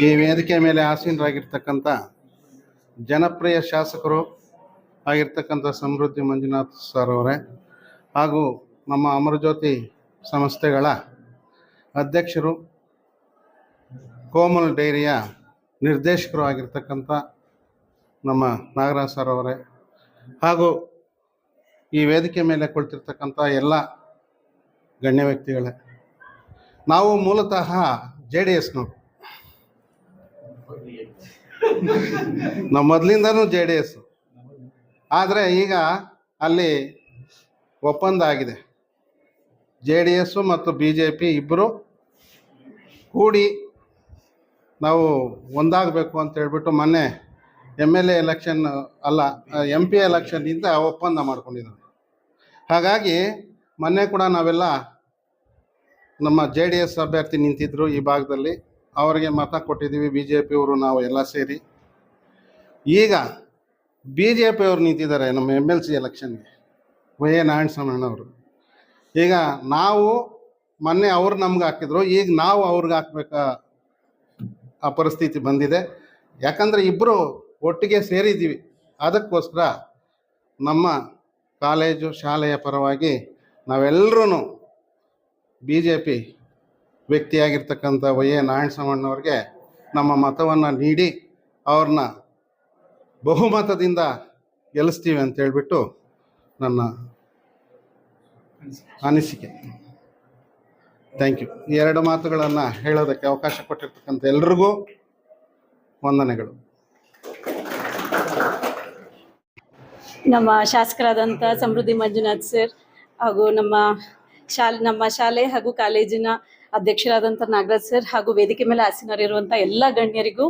ಈ ವೇದಿಕೆ ಮೇಲೆ ಆಸೀನರಾಗಿರ್ತಕ್ಕಂಥ ಜನಪ್ರಿಯ ಶಾಸಕರು ಆಗಿರ್ತಕ್ಕಂಥ ಸಮೃದ್ಧಿ ಮಂಜುನಾಥ್ ಸರ್ ಅವರೇ ಹಾಗೂ ನಮ್ಮ ಅಮರಜ್ಯೋತಿ ಸಂಸ್ಥೆಗಳ ಅಧ್ಯಕ್ಷರು ಕೋಮಲ್ ಡೈರಿಯ ನಿರ್ದೇಶಕರು ಆಗಿರ್ತಕ್ಕಂಥ ನಮ್ಮ ನಾಗರಾಜ್ ಸರ್ ಅವರೇ ಹಾಗೂ ಈ ವೇದಿಕೆ ಮೇಲೆ ಕುಳಿತಿರ್ತಕ್ಕಂಥ ಎಲ್ಲ ಗಣ್ಯ ವ್ಯಕ್ತಿಗಳೇ. ನಾವು ಮೂಲತಃ ಜೆ ಡಿ ಎಸ್ನವರು ನಾವು ಮೊದಲಿಂದನೂ ಜೆ ಡಿ ಎಸ್. ಆದರೆ ಈಗ ಅಲ್ಲಿ ಒಪ್ಪಂದ ಆಗಿದೆ. ಜೆ ಡಿ ಎಸ್ಸು ಮತ್ತು ಬಿ ಜೆ ಪಿ ಇಬ್ಬರು ಕೂಡಿ ನಾವು ಒಂದಾಗಬೇಕು ಅಂತ ಹೇಳ್ಬಿಟ್ಟು ಮೊನ್ನೆ ಎಂ ಎಲ್ ಎ ಎಲೆಕ್ಷನ್ ಅಲ್ಲ ಎಂ ಪಿ ಎಲೆಕ್ಷನ್ನಿಂದ ಒಪ್ಪಂದ ಮಾಡ್ಕೊಂಡಿದ್ದಾರೆ. ಹಾಗಾಗಿ ಮೊನ್ನೆ ಕೂಡ ನಾವೆಲ್ಲ ನಮ್ಮ ಜೆ ಡಿ ಎಸ್ ಅಭ್ಯರ್ಥಿ ನಿಂತಿದ್ದರು ಈ ಭಾಗದಲ್ಲಿ. ಅವರಿಗೆ ಮತ ಕೊಟ್ಟಿದ್ದೀವಿ. ಬಿ ಜೆ ಪಿಯವರು ನಾವು ಎಲ್ಲ ಸೇರಿ. ಈಗ ಬಿ ಜೆ ಪಿಯವರು ನಿಂತಿದ್ದಾರೆ ನಮ್ಮ ಎಂ ಎಲ್ ಸಿ ಎಲೆಕ್ಷನ್ಗೆ. ವೈ ಎ ನಾರಾಯಣಸ್ವಾಮಣ್ಣವರು ಈಗ ನಾವು ಮೊನ್ನೆ ಅವ್ರು ನಮ್ಗೆ ಹಾಕಿದ್ರು. ಈಗ ನಾವು ಅವ್ರಿಗೆ ಹಾಕ್ಬೇಕ ಆ ಪರಿಸ್ಥಿತಿ ಬಂದಿದೆ. ಯಾಕಂದರೆ ಇಬ್ಬರು ಒಟ್ಟಿಗೆ ಸೇರಿದ್ದೀವಿ. ಅದಕ್ಕೋಸ್ಕರ ನಮ್ಮ ಕಾಲೇಜು ಶಾಲೆಯ ಪರವಾಗಿ ನಾವೆಲ್ಲರೂ ಬಿ ಜೆ ಪಿ ವ್ಯಕ್ತಿಯಾಗಿರ್ತಕ್ಕಂಥ ವೈ ಎ ನಾರಾಯಣಸ್ವಾಮಣ್ಣವ್ರಿಗೆ ನಮ್ಮ ಮತವನ್ನು ನೀಡಿ ಅವ್ರನ್ನ ಬಹುಮತದಿಂದ ಗೆಲ್ಲಿಸ್ತೀವಿ ಅಂತ ಹೇಳ್ಬಿಟ್ಟು ನನ್ನ ಅನಿಸಿಕೆ. ಥ್ಯಾಂಕ್ ಯು ಎರಡು ಮಾತುಗಳನ್ನು ಹೇಳೋದಕ್ಕೆ ಅವಕಾಶ ಕೊಟ್ಟಿರ್ತಕ್ಕಂಥ ಎಲ್ರಿಗೂ ವಂದನೆಗಳು. ನಮ್ಮ ಶಾಸಕರಾದಂಥ ಸಮೃದ್ಧಿ ಮಂಜುನಾಥ್ ಸರ್ ಹಾಗೂ ನಮ್ಮ ಶಾಲೆ, ನಮ್ಮ ಶಾಲೆ ಹಾಗೂ ಕಾಲೇಜಿನ ಅಧ್ಯಕ್ಷರಾದಂಥ ನಾಗರಾಜ್ ಸರ್ ಹಾಗೂ ವೇದಿಕೆ ಮೇಲೆ ಆಸೀನರಿರುವಂಥ ಎಲ್ಲ ಗಣ್ಯರಿಗೂ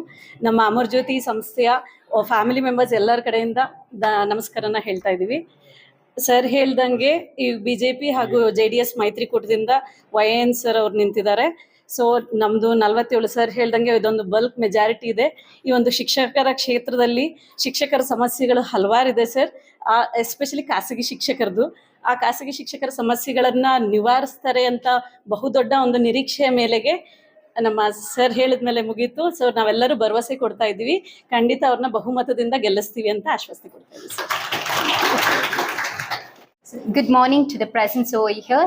ನಮ್ಮ ಅಮರ್ ಜ್ಯೋತಿ ಸಂಸ್ಥೆಯ ಫ್ಯಾಮಿಲಿ ಮೆಂಬರ್ಸ್ ಎಲ್ಲರ ಕಡೆಯಿಂದ ನಮಸ್ಕಾರನ ಹೇಳ್ತಾ ಇದ್ದೀವಿ. ಸರ್ ಹೇಳ್ದಂಗೆ ಈ ಬಿ ಜೆ ಪಿ ಹಾಗೂ ಜೆ ಡಿ ಎಸ್ ಮೈತ್ರಿಕೂಟದಿಂದ ವೈ ಎನ್ ಸರ್ ಅವ್ರು ನಿಂತಿದ್ದಾರೆ. ಸೊ ನಮ್ದು ನಲವತ್ತೇಳು ಸರ್ ಹೇಳ್ದಂಗೆ ಇದೊಂದು ಬಲ್ಕ್ ಮೆಜಾರಿಟಿ ಇದೆ. ಈ ಒಂದು ಶಿಕ್ಷಕರ ಕ್ಷೇತ್ರದಲ್ಲಿ ಶಿಕ್ಷಕರ ಸಮಸ್ಯೆಗಳು ಹಲವಾರಿದೆ ಸರ್ ಆ ಎಸ್ಪೆಷಲಿ ಖಾಸಗಿ ಶಿಕ್ಷಕರದು. ಆ ಖಾಸಗಿ ಶಿಕ್ಷಕರ ಸಮಸ್ಯೆಗಳನ್ನ ನಿವಾರಿಸ್ತಾರೆ ಅಂತ ಬಹುದೊಡ್ಡ ಒಂದು ನಿರೀಕ್ಷೆಯ ಮೇಲೆಗೆ ನಮ್ಮ ಸರ್ ಹೇಳಿದ್ಮೇಲೆ ಮುಗೀತು. ಸೊ ನಾವೆಲ್ಲರೂ ಭರವಸೆ ಕೊಡ್ತಾ ಇದ್ದೀವಿ. ಖಂಡಿತ ಅವ್ರನ್ನ ಬಹುಮತದಿಂದ ಗೆಲ್ಲಿಸ್ತೀವಿ ಅಂತ ಆಶ್ವಾಸನೆ ಕೊಡ್ತಾ ಇದ್ದೀವಿ sir good morning to the presence O here.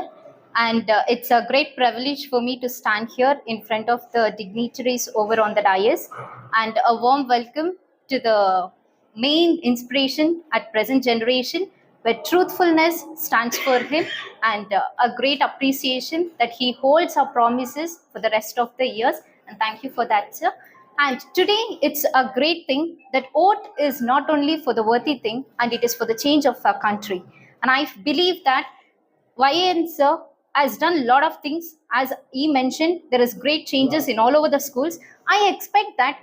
And uh, it's a great privilege for me to stand here in front of the dignitaries over on the dais. And a warm welcome to the main inspiration at present generation, where truthfulness stands for him, and uh, a great appreciation that he holds our promises for the rest of the years. And thank you for that, sir. And today, it's a great thing that oath is not only for the worthy thing, and it is for the change of our country. And I believe that YN sir has done a lot of things. As he mentioned, there is great changes in all over the schools. I expect that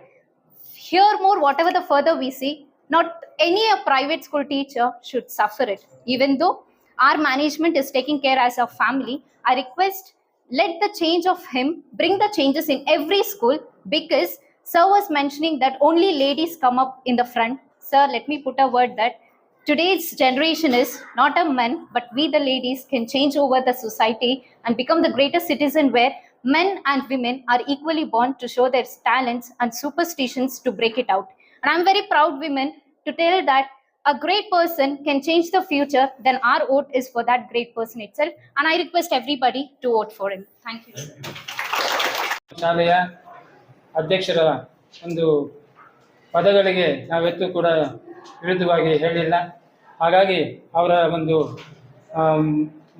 here more, whatever the further we see, not any a private school teacher should suffer it. Even though our management is taking care as a family, I request let the change of him bring the changes in every school because sir was mentioning that only ladies come up in the front. Sir, let me put a word that today's generation is not a men but we the ladies can change over the society and become the greatest citizen where men and women are equally born to show their talents and superstitions to break it out and i'm very proud women to tell that a great person can change the future then our vote is for that great person itself and i request everybody to vote for him thank you ಶಾಲೆಯ ಅಧ್ಯಕ್ಷರ ಒಂದು ಪದಗಳಿಗೆ ನಾವೆತ್ತೂ ಕೂಡ ವಿರುದ್ಧವಾಗಿ ಹೇಳಿಲ್ಲ. ಹಾಗಾಗಿ ಅವರ ಒಂದು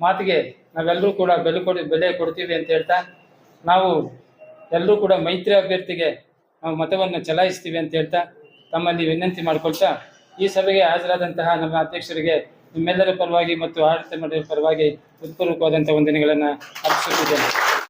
ಮಾತಿಗೆ ನಾವೆಲ್ಲರೂ ಕೂಡ ಬೆಲೆ ಕೊಡಿ, ಬೆಲೆ ಕೊಡ್ತೀವಿ ಅಂತ ಹೇಳ್ತಾ, ನಾವು ಎಲ್ಲರೂ ಕೂಡ ಮೈತ್ರಿ ಅಭ್ಯರ್ಥಿಗೆ ನಾವು ಮತವನ್ನು ಚಲಾಯಿಸ್ತೀವಿ ಅಂತ ಹೇಳ್ತಾ, ತಮ್ಮಲ್ಲಿ ವಿನಂತಿ ಮಾಡಿಕೊಳ್ತಾ, ಈ ಸಭೆಗೆ ಹಾಜರಾದಂತಹ ನಮ್ಮ ಅಧ್ಯಕ್ಷರಿಗೆ ನಿಮ್ಮೆಲ್ಲರ ಪರವಾಗಿ ಮತ್ತು ಆಡಳಿತ ಮಂಡಳಿಯ ಪರವಾಗಿ ಹೃತ್ಪೂರ್ವಕವಾದಂಥ ವಂದನೆಗಳನ್ನು ಅರ್ಪಿಸುತ್ತಿದ್ದೇನೆ.